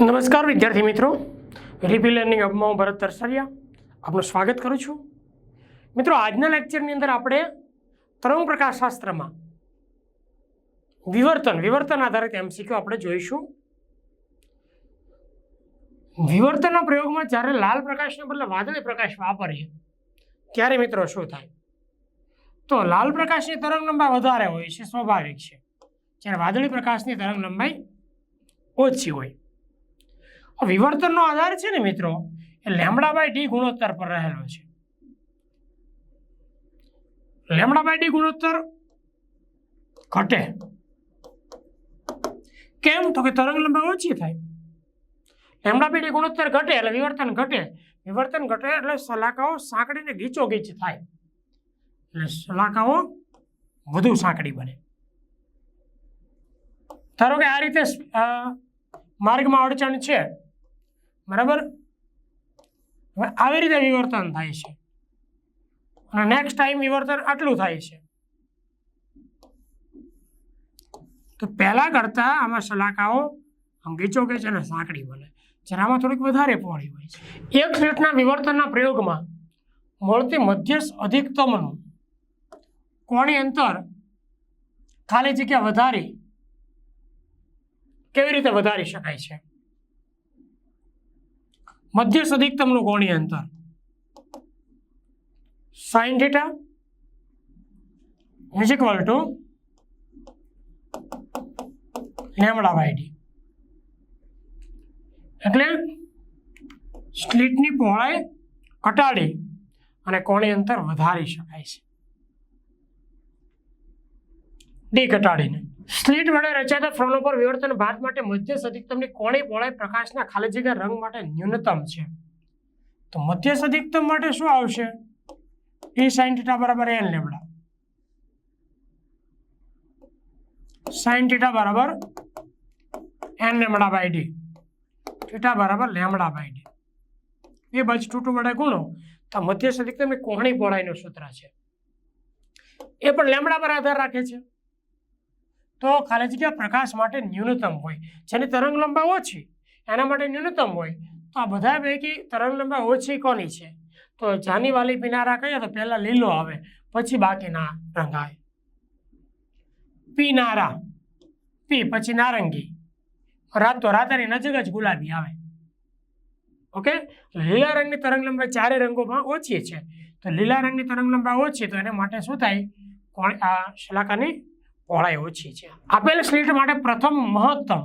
નમસ્કાર, વિદ્યાર્થી મિત્રો. રિપી લર્નિંગ હબમાં હું ભરત તરસારિયા આપનું સ્વાગત કરું છું. મિત્રો, આજના લેક્ચરની અંદર આપણે તરંગ પ્રકાશશાસ્ત્રમાં વિવર્તન વિવર્તન આધારિત એમસીક્યુ આપણે જોઈશું. વિવર્તનના પ્રયોગમાં જ્યારે લાલ પ્રકાશને બદલે વાદળી પ્રકાશ વાપરીએ, ત્યારે મિત્રો શું થાય? તો લાલ પ્રકાશની તરંગ લંબાઈ વધારે હોય છે, સ્વાભાવિક છે. જ્યારે વાદળી પ્રકાશની તરંગ લંબાઈ ઓછી હોય આ વિવર્તનનો આધાર છે ને મિત્રો, એ લેમડા બાય ડી ગુણોત્તર પર રહેલો છે. લેમડા બાય ડી ગુણોત્તર ઘટે. કેમ? તો કે તરંગ લંબાઈ ઓછી થાય. લેમડા બાય ડી ગુણોત્તર ઘટે એટલે વિવર્તન ઘટે. વિવર્તન ઘટે એટલે સલાકાઓ સાંકડીને ગીચો ગીચ થાય. એટલે સલાકાઓ વધુ સાંકડી બને. ધારો કે આ રીતે માર્ગમાં અડચણ છે. બરાબર? હવે આવી રીતે વિવર્તન થાય છે. અને નેક્સ્ટ ટાઈમ વિવર્તન આટલું થાય છે. તો પહેલાં કરતાં આમાં સલાકાઓ આમ ગીચો છે અને સાંકડી બને. જ્યારે આમાં થોડીક વધારે પહોળી હોય છે. એક સ્લેટના વિવર્તનના પ્રયોગમાં મળતી મધ્યસ્થ અધિકતમનું કોણી અંતર ખાલી જગ્યા વધારી કેવી રીતે વધારી શકાય છે? મધ્યસ્થ સદિકતમનું કોણીય અંતર. Sine theta is equal to lambda by D એટલે સ્લીટની પહોળાઈ ઘટાડી અને કોણી અંતર વધારી શકાય છે. ડી ઘટાડીને. સ્લીટ વડે રચાતા ફ્રનો પર વિવર્તન ભાત માટે મધ્ય અધિકતમની કોણી પહોળાઈ પ્રકાશના ખાલી જગ્યા રંગ માટે ન્યૂનતમ છે? તો મધ્ય અધિકતમ માટે શું આવશે? એ સાઇન થીટા બરાબર એન લેમડા સાઇન થીટા બરાબર N lambda by D theta બરાબર લેમડા બાય ડી એ બાજુ ટૂટું વડે ગુણો. તો મધ્ય અધિકતમની કોહણી પહોળાઈનું સૂત્ર છે. એ પણ લેમડા પર આધાર રાખે છે. તો ખાલી જગ્યા પ્રકાશ માટે ન્યૂનતમ હોય. જેની તરંગ લંબાઈ ઓછી, એના માટે ન્યૂનતમ હોય. તો આ બધા પૈકી તરંગ લંબાઈ ઓછી કોની છે? તો જાની વાલી પીનારા કહીએ તો પહેલાં લીલો આવે, પછી બાકીના રંગ આવે પીનારા. પી, પછી નારંગી. રાત રાતાની નજીક જ ગુલાબી આવે. ઓકે? લીલા રંગની તરંગ લંબાઈ ચારે રંગોમાં ઓછી છે. તો લીલા રંગની તરંગ લંબાઈ ઓછી, તો એના માટે શું થાય? કોણ આ શલાકાની પહોળાઈ ઓછી છે. આપેલ સ્લીટ માટે પ્રથમ મહત્તમ.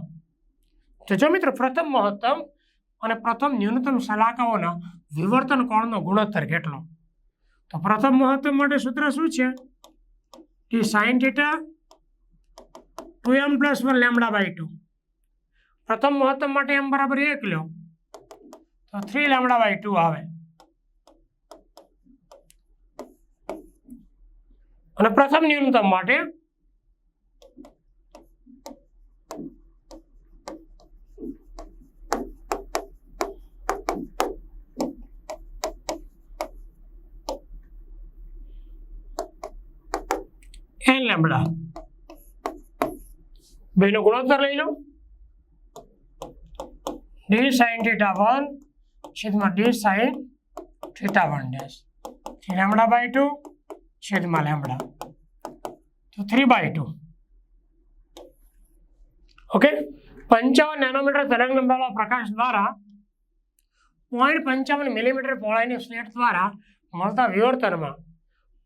તો મિત્રો, પ્રથમ મહત્તમ અને પ્રથમ ન્યૂનતમ સલાકાઓના વિવર્તન કોણનો ગુણોત્તર કેટલો? તો પ્રથમ મહત્તમ માટે સૂત્ર શું છે? કે sine theta two M plus one lambda by two પ્રથમ મહત્તમ માટે એમ બરાબર એક લો તો થ્રી લેમડા બાય ટુ આવે. અને પ્રથમ ન્યૂનતમ માટે એન લેમડા બેનો ગુણોત્તર લઈ લો. ડી સાઈન થીટા વન છેદમાં D sine theta one dash lambda by two છેદમાં લેમડા તો થ્રી બાય ટુ ઓકે પંચાવન નેનોમીટર તરંગ લંબાવા પ્રકાશ દ્વારા પોઈન્ટ પંચાવન મિલીમીટર પહોળાઈની સ્લેટ દ્વારા મળતા વિવર્તનમાં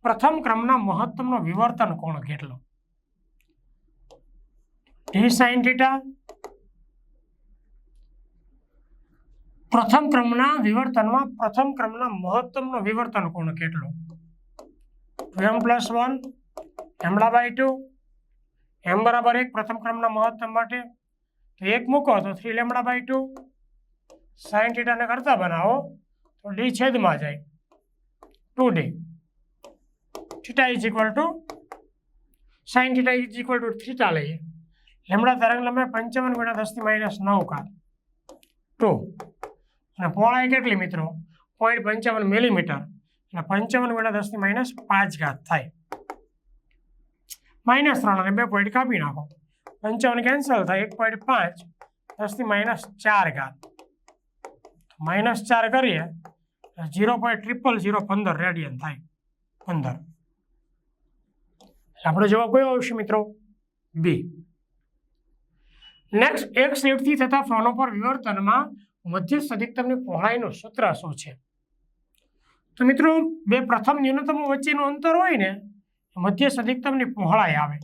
પ્રથમ ક્રમના મહત્તમનો વિવર્તન કોણ કેટલો? ટી સાઇન થીટા પ્રથમ ક્રમના વિવર્તનમાં પ્રથમ ક્રમના મહત્તમનો વિવર્તન કોણ કેટલો? M plus one lambda by two M બરાબર એક પ્રથમ ક્રમના મહત્તમ માટે. તો એક મૂકો તો three lambda by two sine થીટાને કરતા બનાવો, તો ડી છેદમાં જાય. Two D theta is equal to sine theta is equal to theta લઈએ લેમડા તરંગ લંબાઈ પંચાવન ગુણ્યા દસથી માઇનસ નવ કાત ટુ અને પહોળાઈ કેટલી મિત્રો? પોઈન્ટ પંચાવન મિલીમીટર એટલે પંચાવન ગુણ્યા દસની માઇનસ પાંચ ઘાત થાય. માઇનસ ત્રણ અને બે પોઈન્ટ કાપી નાખો. પંચાવન કેન્સલ થાય, એક પોઈન્ટ પાંચ દસથી માઇનસ ચાર ઘાત. માઇનસ ચાર કરીએ જીરો પોઈન્ટ ટ્રિપલ ઝીરો પંદર રેડિયન થાય. પંદર. આપણો જવાબ કયો આવશે મિત્રો? બી નેક્સ્ટ એક સ્લીટથી થતા ફોનો પર વિવર્તનમાં મધ્યસ્થ અધિકતમની પહોળાઈનું સૂત્ર શું છે? તો મિત્રો, બે પ્રથમ ન્યૂનતમો વચ્ચેનું અંતર હોય ને મધ્યસ્થ અધિકતમની પહોળાઈ આવે.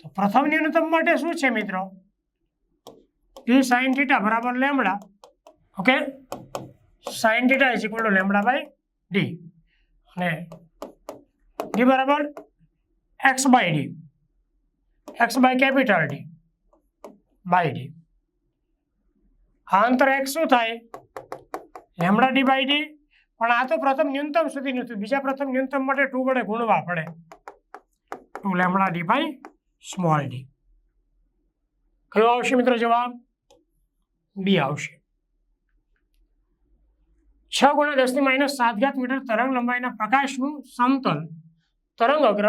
તો પ્રથમ ન્યૂનતમ માટે શું છે મિત્રો? પી સાઇન થીટા બરાબર lambda okay? Sine theta is equal to lambda by D અને ડી બરાબર X by D X by capital D by D આ અંતર એક્સ શું થાય? લેમડા ડી બાય ડી પણ આ તો પ્રથમ ન્યૂનતમ સુધી નથી બીજા પ્રથમ ન્યૂનતમ માટે ટુ વડે ગુણવા પડે. Two lambda D by small D. કયો આવશે મિત્રો જવાબ? બી આવશે. છ ગુણ્યા દસની માઇનસ સાત ઘાત મીટર તરંગ લંબાઈના પ્રકાશનું સમતલ. તરંગ અગ્ર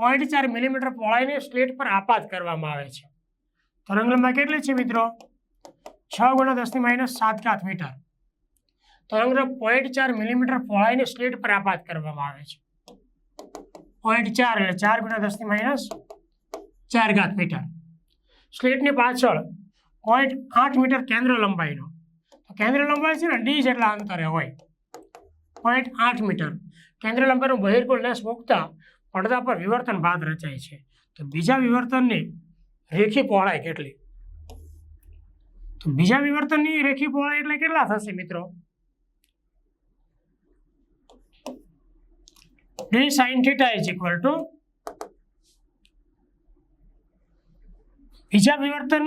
પોઈન્ટ ચાર મિલીમીટર પહોળાઈને સ્લેટ પર આપાત કરવામાં આવે છે. તરંગલંબાઈ કેટલી છે મિત્રો? છ ગુણ્યા દસની માઇનસ સાત ઘાત મીટર. તરંગ પોઈન્ટ ચાર મિલીમીટર પહોળાઈને સ્લેટ પર આપાત કરવામાં આવે છે. પોઈન્ટ ચાર એટલે ચાર ગુણ્યા દસની માઇનસ ચાર ઘાત મીટર. સ્લેટની પાછળ પોઈન્ટ આઠ મીટર કેન્દ્ર લંબાઈનો. તો કેન્દ્ર લંબાઈ છે ને ડી જેટલા અંતરે હોય. પોઈન્ટ આઠ મીટર. કેન્દ્ર લંબાઈનું બહિર્ગોળ લેસ મૂકતા પડદા પર વિવર્તન બાદ રચાય છે. તો બીજા વિવર્તનની રેખી પહોળાઈ કેટલી? તો બીજા વિવર્તનની રેખી પહોળાઈ એટલે કેટલા થશે મિત્રો? D sine theta is equal to બીજા વિવર્તન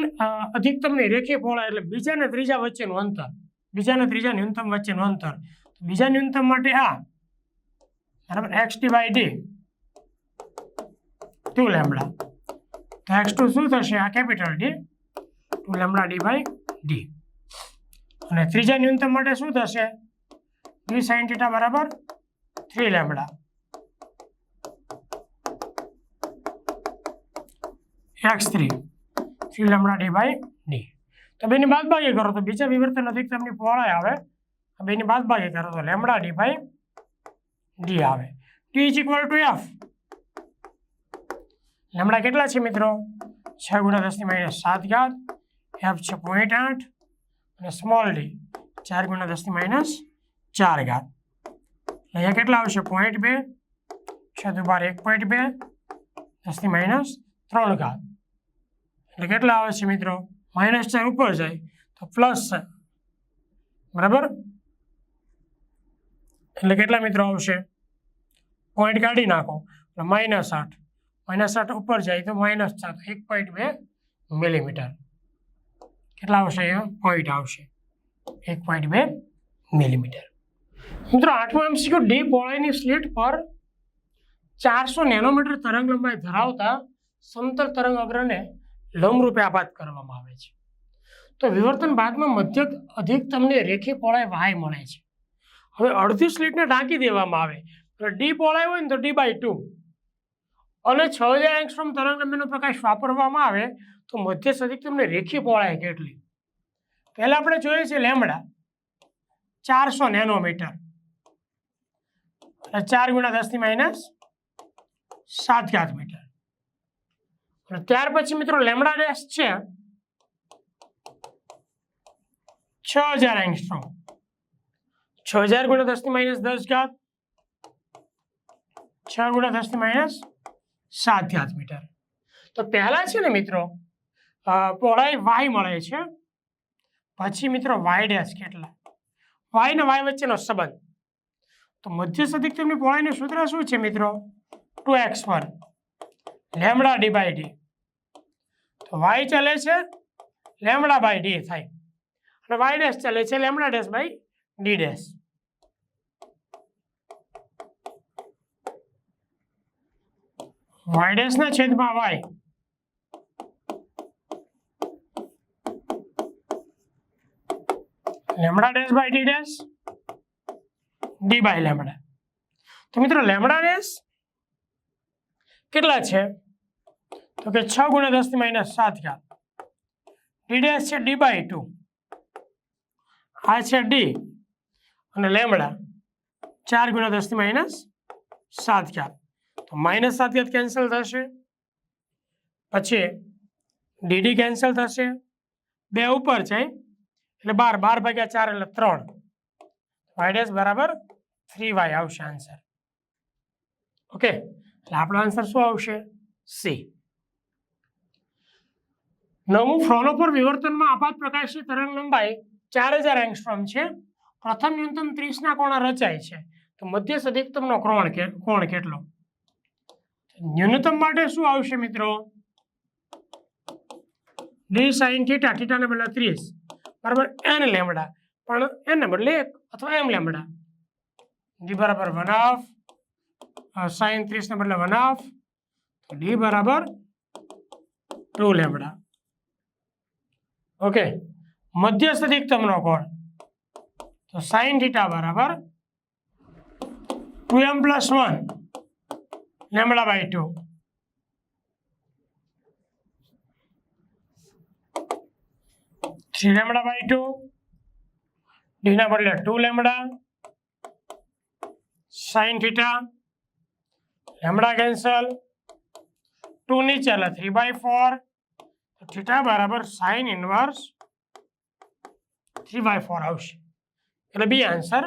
અધિકતમની રેખી પહોળાઈ એટલે બીજા ને ત્રીજા વચ્ચેનું અંતર. બીજા ને ત્રીજા ન્યૂનતમ વચ્ચેનું અંતર. બીજા ન્યૂનતમ માટે આ, બરાબર X D by D two lambda તો એક્સ ટુ શું થશે? આ capital D two lambda D by D અને ત્રીજા ન્યૂનતમ માટે શું થશે? ડી સાઇન થીટા બરાબર three lambda X three three lambda D by D તો બેની બાદબાકી કરો તો બીજા વિવર્તન અધિકતમની પહોળાઈ આવે. બેની બાદબાકી કરો તો લેમડા ડી બાય ડી આવે. T is equal to F lambda કેટલા છે મિત્રો? છ ગુણ્યા દસની માઇનસ સાત ઘાત. એફ છે પોઈન્ટ આઠ. અને સ્મોલ ડી ચાર ગુણ્યા દસની માઇનસ ચાર ઘાત. અહીંયા કેટલા આવશે? પોઈન્ટ બે. છ દુબાર એક પોઈન્ટ બે. દસની માઇનસ ત્રણ ઘાત. એટલે કેટલા આવે છે મિત્રો? માઇનસ ચાર ઉપર જાય તો પ્લસ છે. બરાબર? એટલે કેટલા મિત્રો આવશે? પોઈન્ટ કાઢી નાખો. એટલે માઇનસ આઠ. માઇનસ આઠ ઉપર જાય તો માઇનસ ચાર એક પોઈન્ટ બે મિલીમીટર કેટલા આવશે અહીંયા? પોઈન્ટ આવશે. એક પોઈન્ટ બે મિલીમીટર મિત્રો, આઠમો એમસીક્યુ ડી પહોળાઈની સ્લીટ પર ચારસો નેનોમીટર તરંગ લંબાઈ ધરાવતા સમતલ તરંગ અગ્રને લંબરૂપે આપાત કરવામાં આવે છે. તો વિવર્તન બાદમાં મધ્ય અધિકતમને રેખી પહોળાઈ વાય મળે છે. હવે અડધી સ્લીટને ઢાંકી દેવામાં આવે. ડી પહોળાઈ હોય ને તો ડી બાય ટુ અને છ હજાર એંગસ્ટ્રોમ તરંગ લંબાઈનો પ્રકાશ વાપરવામાં આવે, તો મધ્ય અધિકતમને રેખી પહોળાઈ કેટલી પહેલાં આપણે જોઈએ છે લેમડા ચારસો નેનોમીટર. એટલે ચાર ગુણ્યા દસની માઇનસ સાત ઘાત મીટર અને ત્યાર પછી મિત્રો લેમડા ડેશ છે છ હજાર એંગસ્ટ્રોમ છ હજાર ગુણ્યા દસની માઇનસ દસ ઘાત. છ ગુણ્યા દસની માઇનસ સાત આઠ મીટર. તો પહેલાં છે ને મિત્રો પહોળાઈ વાય મળે છે. પછી મિત્રો વાય ડેશ કેટલા? વાય ને વાય વચ્ચેનો સંબંધ. તો મધ્ય અધિકતમની પહોળાઈનું સૂત્ર શું છે મિત્રો? Two X one lambda D by D. તો વાય ચાલે છે લેમડા બાય ડી થાય. અને વાય ડેશ ચાલે છે lambda dash by D dash. Y ડેશના છેદમાં Y lambda dash by D dash D by lambda તો મિત્રો લેમડા ડેશ કેટલા છે તો કે છ ગુણ્યા દસની માઇનસ સાત ઘાત ડી ડેશ છે ડી બાય ટુ આ છે ડી અને લેમડા ચાર ગુણ્યા દસથી માઇનસ સાત ઘાત તો માઇનસ સાથે કેન્સલ થશે. પછી ડીડી કેન્સલ થશે. બે ઉપર છે એટલે બાર બાર ભાગ્યા ચાર એટલે ત્રણ. વાયડેસ બરાબર થ્રી વાય આવશે આન્સર ઓકે એટલે આપણો આન્સર શું આવશે? સી નવમું ફ્રોનોફોર વિવર્તનમાં આપાત પ્રકાશી તરંગ લંબાઈ ચાર હજાર એંગસ્ટ્રોમ છે. પ્રથમ ન્યૂનતમ ત્રીસના કોણ રચાય છે? તો મધ્ય અધિકતમનો કોણ કે, કોણ કેટલો? ન્યૂનતમ માટે શું આવશે મિત્રો? ડી સાઇન થીટા થીટાને બદલે ત્રીસ. બરાબર એન લેમડા પણ એને બદલે એક અથવા એમ લેમડા ડી બરાબર વન હાફ સાઇન ત્રીસને બદલે વન હાફ ડી બરાબર ટુ લેમડા ઓકે. મધ્યસ્થ અધિકતમનો કોણ? તો સાઇન થીટા બરાબર two M plus one lambda by two three lambda by two ડીના બદલે two lambda sine theta lambda cancel two નીચે એટલે થ્રી બાય ફોર થીટા બરાબર sine inverse three by four આવશે એટલે બી આન્સર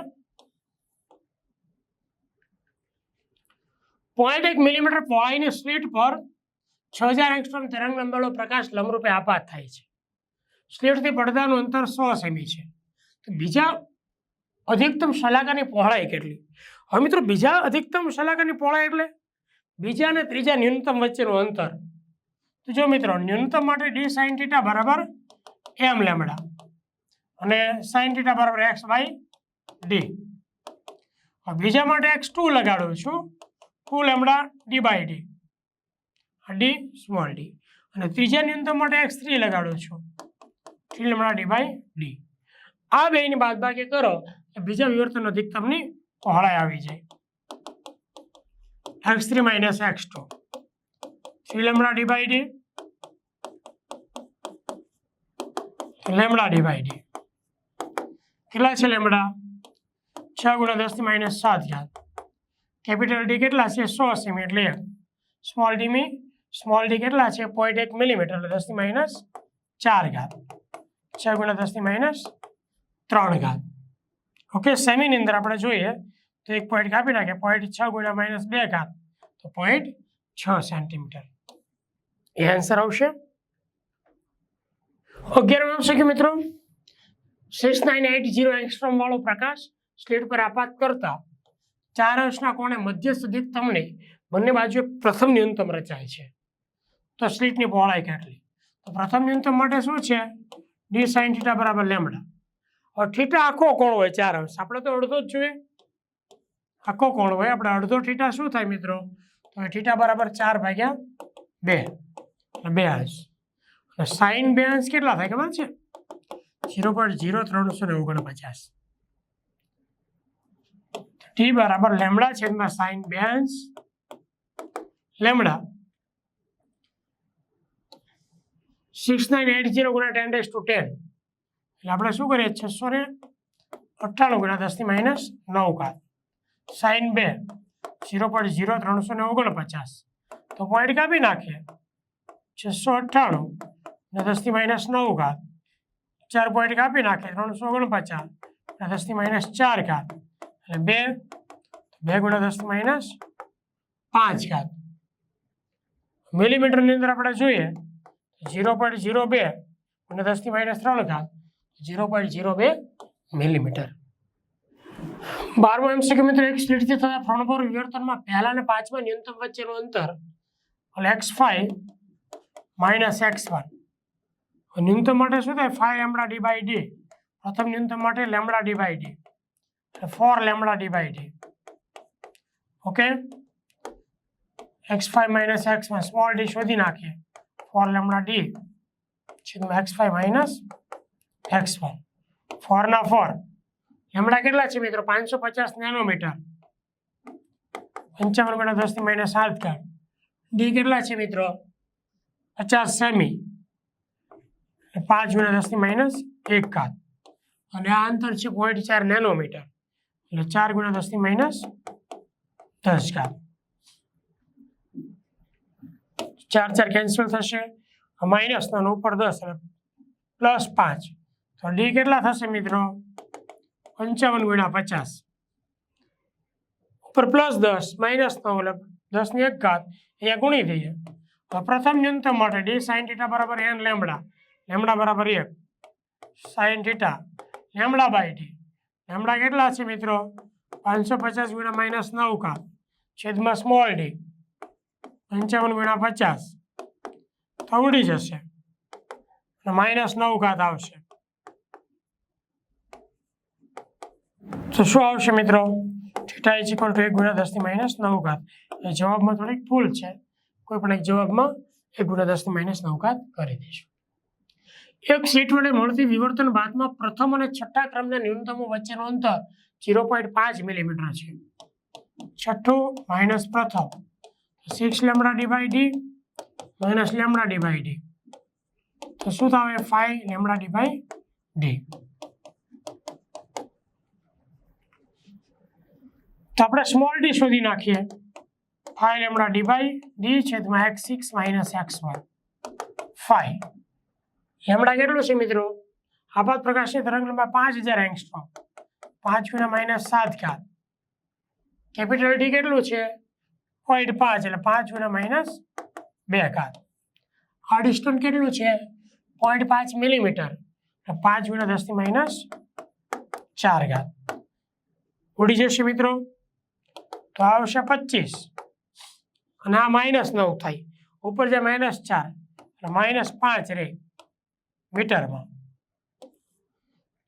પોઈન્ટ એક millimetre પહોળાઈની slit પર છ હજાર એંગસ્ટ્રોમ તરંગ લંબાઈનો પ્રકાશ લંબરૂપે આપાત થાય છે. સ્લિટથી પડદાનું અંતર સો સેમી છે. તો બીજા અધિકતમ શલાકાની પહોળાઈ કેટલી? હવે મિત્રો, બીજા અધિકતમ શલાકાની પહોળાઈ એટલે બીજા અને ત્રીજા ન્યૂનતમ વચ્ચેનું અંતર. તો જો મિત્રો, ન્યૂનતમ માટે ડી સાઇન ટીટા બરાબર એમ લેમડા અને સાઇન ટીટા બરાબર એક્સ વાય ડી બીજા માટે એક્સ ટુ લગાડું છું. Two lambda D by D. D small D. અને ત્રીજા ન્યૂનતમ માટે એક્સ થ્રી લગાડું છું. Three lambda D by D. આ બેની બાદબાકી કરો બીજા વિવર્તન અધિકતમની પહોળાઈ આવી જાય. X three minus X two. Three lambda D by D. Lambda D by D. કેટલા છે લેમડા? છ ગુણ્યા દસ માઇનસ સાત ઘાત કેપિટલ ડી કેટલા છે સો સેમી એટલે એક સ્મોલ ડી મી સ્મોલ ડી કેટલા છે પોઈન્ટ એક મિલીમીટર એટલે દસથી માઇનસ ચાર ઘાત છ ગુણ્યા દસથી માઇનસ ત્રણ ઘાત ઓકે સેમીની અંદર આપણે જોઈએ તો એક પોઈન્ટ કાપી નાખીએ પોઈન્ટ છ ગુણ્યા માઇનસ બે ઘાત તો પોઈન્ટ છ સેન્ટીમીટર એ આન્સર આવશે અગિયારમાં આવશે કે મિત્રો? Six nine eight zero angstrom વાળો પ્રકાશ સ્લેટ પર આપાત કરતા ચાર અંશના કોણે મધ્યસ્થ તમને બંને બાજુએ પ્રથમ ન્યૂનતમ રચાય છે. તો સ્લીટની પહોળાઈ કેટલી? તો પ્રથમ ન્યૂનતમ માટે શું છે? ડી સાઇન થીટા બરાબર લેમડા હવે થીટા આખો કોણ હોય? ચાર અંશ. આપણે તો અડધો જ જોઈએ. આખો કોણ હોય? આપણે અડધો થીટા શું થાય મિત્રો? તો થીટા બરાબર ચાર ભાગ્યા બે. બે અંશ. સાઇન બે અંશ કેટલા થાય ખબર છે? ઝીરો પોઈન્ટ ઝીરો ત્રણસો ને ઓગણપચાસ. ટી બરાબર લેમડા છેદમાં sine બેન્સ lambda. Six nine eight zero ગુણ્યા ટેન ડેસ ટુ ટેન એટલે આપણે શું કરીએ? છસો ને અઠ્ઠાણું ગુણ્યા દસથી માઇનસ નવ કાત સાઈન બે. ઝીરો પોઈન્ટ ઝીરો ત્રણસો ને ઓગણપચાસ. તો પોઈન્ટ કાપી નાખીએ. છસો અઠ્ઠાણું ને દસથી માઇનસ નવ ઘાત. ચાર પોઈન્ટ કાપી નાખીએ. ત્રણસો ઓગણપચાસ ને દસથી માઇનસ ચાર ઘાત. એટલે બે બે ગુણ્યા દસ માઇનસ પાંચ ઘાત. મિલીમીટરની અંદર આપણે જોઈએ ઝીરો પોઈન્ટ ઝીરો બે અને દસથી માઇનસ ત્રણ ઘાત. ઝીરો પોઈન્ટ ઝીરો બે મિલીમીટર બારમો એમ છે કે મિત્રો, એક સ્લીટથી થતા ફ્રણપોર વિવર્તનમાં પહેલા અને પાંચમા ન્યૂનતમ વચ્ચેનું અંતર, એટલે X five minus X one ન્યૂનતમ માટે શું થાય? Five lambda D by D પ્રથમ ન્યૂનતમ માટે લેમડા ડી બાય ડી એટલે four lambda D by D okay X five minus X one small D શોધી નાખીએ ફોર લેમડા ડી છેદમાં X five minus X one ફોરના four lambda કેટલા છે મિત્રો પાંચસો પચાસ નેનોમીટર પંચાવન ગુણ્યા દસથી માઇનસ સાત કાઢ ડી કેટલા છે મિત્રો પચાસ સેમી એટલે પાંચ ગુણ્યા દસની માઇનસ એક ઘાત અને આ અંતર છે પોઈન્ટ ચાર નેનોમીટર એટલે ચાર ગુણ્યા દસની માઇનસ દસ ઘાત. ચાર ચાર કેન્સલ થશે. માઇનસ નો ઉપર દસ પ્લસ પાંચ. તો ડી કેટલા થશે મિત્રો? પંચાવન ગુણ્યા પચાસ. ઉપર પ્લસ દસ માઇનસ નવ એટલે દસની એક ઘાત. અહીંયા ગુણી થઈએ તો પ્રથમ ન્યૂનતમ માટે ડી સાઇન થીટા બરાબર એન લેમડા લેમડા બરાબર એક. Sine theta lambda by T lambda કેટલા છે મિત્રો? પાંચસો પચાસ ગુણ્યા માઇનસ નવ કા. છેદમાં સ્મોલ ડી. પંચાવન ગુણ્યા પચાસ. તો ઉડી જશે. અને માઇનસ નવ ઘાત આવશે. તો શું આવશે મિત્રો? થીટા ઇઝ ઇક્વલ ટુ એક ગુણ્યા દસની માઇનસ નવ ઘાત જવાબમાં થોડીક ભૂલ છે. કોઈ પણ એક જવાબમાં એક ગુણ્યા દસની માઇનસ નવ ઘાત કરી દઈશું. એક સીટ વડે મળતી વિવર્તન બાદમાં પ્રથમ અને છઠ્ઠા ક્રમના ન્યૂનતમો વચ્ચેનું અંતર ઝીરો પોઈન્ટ પાંચ મિલીમીટર છે. છઠ્ઠું માઇનસ પ્રથમ. Six lambda divide D minus lambda divide D તો શું થાય ફાઈવ લેમડા ડિવાઈ ડી તો આપણે સ્મોલ ડી શોધી નાખીએ. ફાઈવ લેમડા ડિવાઈ ડી છેદમાં X six minus X one five lambda કેટલું છે મિત્રો? આપાત પ્રકાશની તરંગ લંબાઈ પાંચ હજાર એંગસ્ટ્રોમ પાંચ ગુણ્યા માઇનસ સાત ઘાત. કેપિટલ ટી કેટલું છે? પોઈન્ટ પાંચ, એટલે પાંચ ગુણ્યા માઇનસ બે ઘાત. આ ડિસ્ટન્સ કેટલું છે? પોઈન્ટ પાંચ મિલીમીટર પાંચ ગુણ્યા દસની માઇનસ ચાર ઘાત. ઉડી જશે મિત્રો? તો આવશે પચીસ. અને આ માઇનસ નવ થાય. ઉપર જે માઇનસ ચાર. એટલે માઇનસ પાંચ રહે મીટરમાં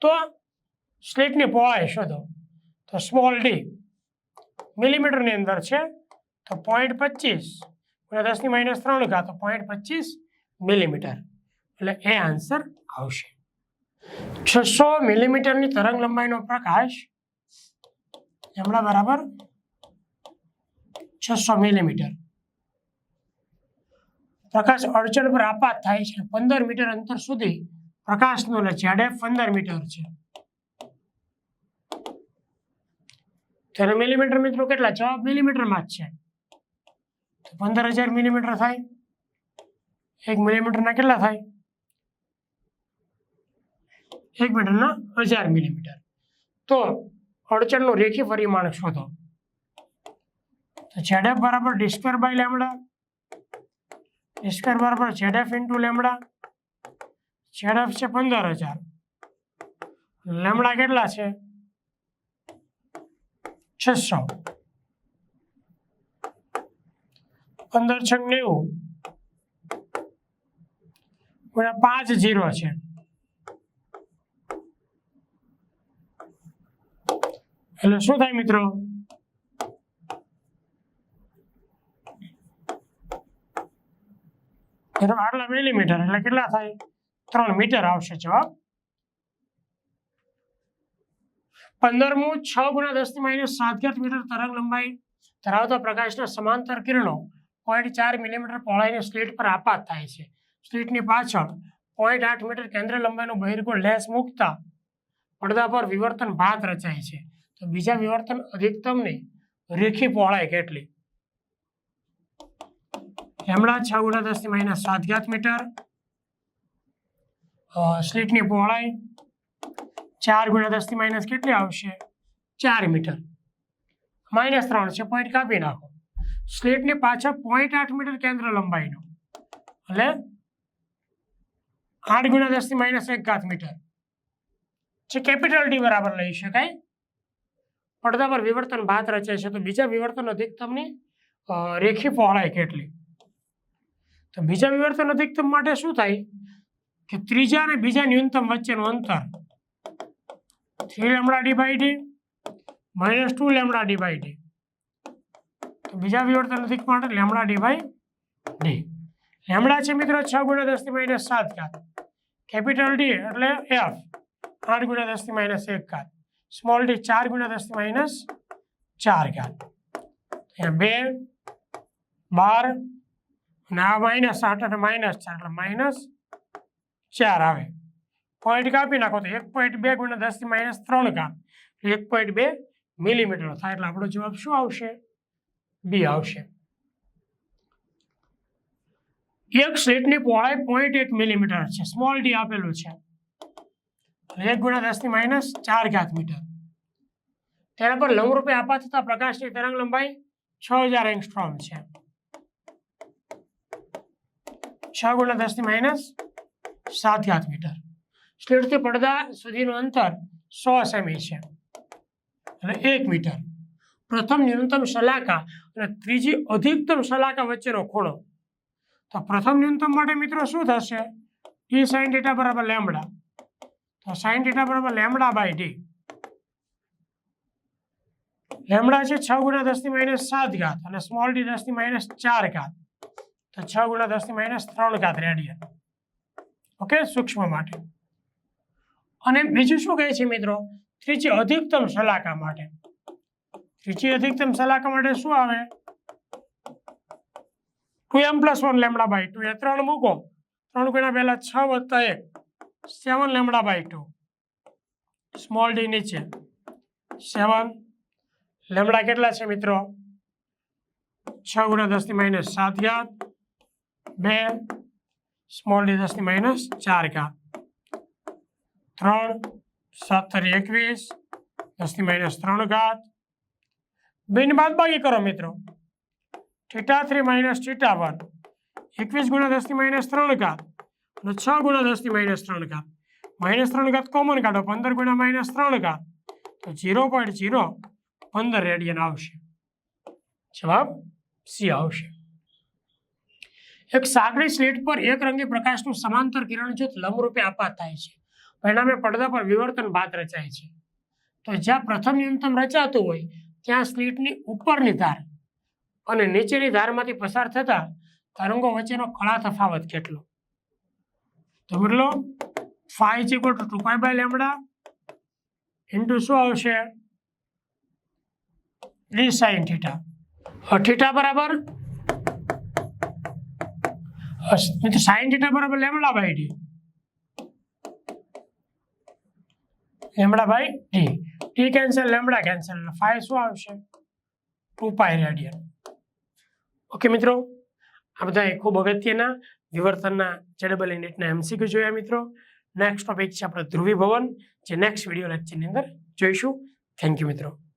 તો સ્લીટની પહોળાઈ શોધો. તો સ્મોલ ડી મિલીમીટરની અંદર છે, તો પોઈન્ટ પચીસ ગુણ્યા દસની માઇનસ ત્રણ ઘાત તો પોઈન્ટ પચીસ મિલીમીટર. એટલે એ આન્સર આવશે. છસો મિલીમીટરની તરંગ લંબાઈનો પ્રકાશ હમણાં બરાબર છસો મિલીમીટર. પ્રકાશ અડચણ પર આપાત થાય છે. પંદર મીટર અંતર સુધી પ્રકાશનો લે છે પંદર મીટર છે. ત્યારે મિલીમીટર મિત્રો કેટલા? જવાબ મિલીમીટરમાં જ છે. તો પંદર હજાર મિલીમીટર થાય. એક મિલીમીટરના કેટલા થાય? એક મીટરના હજાર મિલીમીટર તો અડચણનું રેખી પરિમાણ શોધો. તો ઝેડએફ બરાબર D by lambda D square બરાબર ઝેડએફ ઇન્ટુ લેમડા ઝેડએફ છે પંદર હજાર. લેમડા કેટલા છે? છસો. પંદર છ નેવું. ગુણ્યા પાંચ જીરો છે. એટલે શું થાય મિત્રો? એટલે આટલા મિલીમીટર એટલે કેટલા થાય? ત્રણ મીટર આવશે જવાબ. પંદરમું છ ગુણા દસની માઇનસ સાત ઘાત મીટર તરંગ લંબાઈ ધરાવતા પ્રકાશના સમાંતર કિરણો પોઈન્ટ ચાર મિલીમીટર પહોળાઈની સ્લીટ પર આપાત થાય છે. સ્લીટની પાછળ પોઈન્ટ આઠ મીટર કેન્દ્ર લંબાઈનું બહિર્ગોળ લેસ મૂકતા પડદા પર વિવર્તન ભાત રચાય છે. તો બીજા વિવર્તન અધિકતમની રેખી પહોળાઈ કેટલી? લેમડા છ ગુણ્યા દસની માઇનસ સાત ઘાત મીટર સ્લીટની પહોળાઈ ચાર ગુણ્યા દસની માઇનસ કેટલી આવશે? ચાર મીટર. માઇનસ ત્રણ છે પોઈન્ટ કાપી નાખો. સ્લીટની પાછળ પોઈન્ટ આઠ મીટર કેન્દ્ર લંબાઈનું. એટલે આઠ ગુણ્યા દસની માઇનસ એક ઘાત મીટર જે કેપિટલ ડી બરાબર લઈ શકાય. પડદા પર વિવર્તન ભાત રચે છે, તો બીજા વિવર્તનો અધિકતમની તમને રેખી પહોળાઈ કેટલી? તો બીજા વિવર્તન અધિકતમ માટે શું થાય? કે ત્રીજા અને બીજા ન્યૂનતમ વચ્ચેનું અંતર three lambda D by D minus two lambda D by D તો બીજા વિવર્તન અધિક માટે lambda D by D lambda છે મિત્રો છ ગુણ્યા દસની માઇનસ સાત ઘાત. કેપિટલ ડી એટલે એફ. આઠ ગુણ્યા દસની માઇનસ એક ઘાત. સ્મોલ ડી ચાર ગુણ્યા દસની માઇનસ ચાર ઘાત. અહીંયા બે, બાર અને આ માઇનસ આઠ અને માઇનસ ચાર, એટલે માઇનસ ચાર આવે. પોઈન્ટ કાપી નાખો તો એક પોઈન્ટ બે ગુણ્યા દસથી માઇનસ ત્રણ કાપ. એક પોઈન્ટ બે મિલીમીટર થાય, એટલે આપણો જવાબ શું આવશે? બી આવશે. એક સ્લીટની પહોળાઈ પોઈન્ટ એક મિલીમીટર છે. સ્મોલ ડી આપેલું છે. એક ગુણ્યા દસથી માઇનસ ચાર ઘાત મીટર. તેના પર લંબરૂપે આપવા થતા પ્રકાશની તરંગ લંબાઈ છ હજાર એંગસ્ટ્રોમ છે. છ ગુણ્યા દસની માઇનસ સાત આઠ મીટર સ્લેટથી પડદા સુધીનું અંતર સો સેમી છે. અને એક મીટર પ્રથમ ન્યૂનતમ સલાકા અને ત્રીજી અધિકતમ સલાકા વચ્ચેનો ખૂણો. તો પ્રથમ ન્યૂનતમ માટે મિત્રો શું થશે? ટી સાઇન ડેટા બરાબર લેમડા તો સાઇન ડેટા બરાબર લેમડા બાય ડી લેમડા છે છ ગુણ્યા દસની માઇનસ સાત ઘાત અને સ્મોલ ડી દસની માઇનસ ચાર ઘાત. તો છ ગુણ્યા દસની માઇનસ ત્રણ ઘાત રેડિયન ઓકે સૂક્ષ્મ માટે. અને બીજું શું કહે છે મિત્રો? ત્રીજી અધિકતમ સલાકા માટે. ત્રીજી અધિકતમ સલાકા માટે શું આવે? Two M plus one lambda by two એ ત્રણ મૂકો. ત્રણ ગુણ્યા પહેલા છ વત્તા એક. Seven lambda by two small D નીચે. સેવન લેમડા કેટલા છે મિત્રો? છ ગુણ્યા દસની માઇનસ સાત ઘાત. બે સ્મોલ ડી દસની માઇનસ ચાર ઘાત. ત્રણ સાત તરી એકવીસ દસની માઇનસ ત્રણ ઘાત. બેની બાદ બાકી કરો મિત્રો. Theta three minus theta one એકવીસ ગુણ્યા દસની માઇનસ ત્રણ ઘાત અને છ ગુણ્યા દસની માઇનસ ત્રણ ઘાત. માઇનસ ત્રણ ઘાત કોમન કાઢો, પંદર ગુણ્યા માઇનસ ત્રણ ઘાત. તો ઝીરો પોઈન્ટ ઝીરો પંદર રેડિયન આવશે. જવાબ સી આવશે. એક સાંકડી સ્લેટ પર એક રંગી પ્રકાશનું સમાંતર કિરણ જૂથ લંબરૂપે આપાત થાય છે. પરિણામે પડદા પર વિવર્તન ભાત રચાય છે. તો જ્યાં પ્રથમ ન્યૂનતમ રચાતું હોય, ત્યાં સ્લીટની ઉપરની ધાર અને નીચેની ધારમાંથી પસાર થતા તરંગો વચ્ચેનો કળા તફાવત કેટલો? તો મિત્રો, phi is equal to two phi by lambda into શું આવશે? D sine theta. થીટા બરાબર સાઇન થીટા બરાબર lambda by D lambda by T. T cancel, lambda cancel. Five શું આવશે? Two pi radian. ઓકે મિત્રો, આ બધા ખૂબ અગત્યના વિવર્તનના જેડબલ ઇનિટના એમસીક્યુ જોયા મિત્રો. નેક્સ્ટ ટોપિક છે આપણે ધ્રુવી ભવન. જે નેક્સ્ટ વીડિયો લેક્ચરની અંદર જોઈશું. થેન્ક યુ મિત્રો.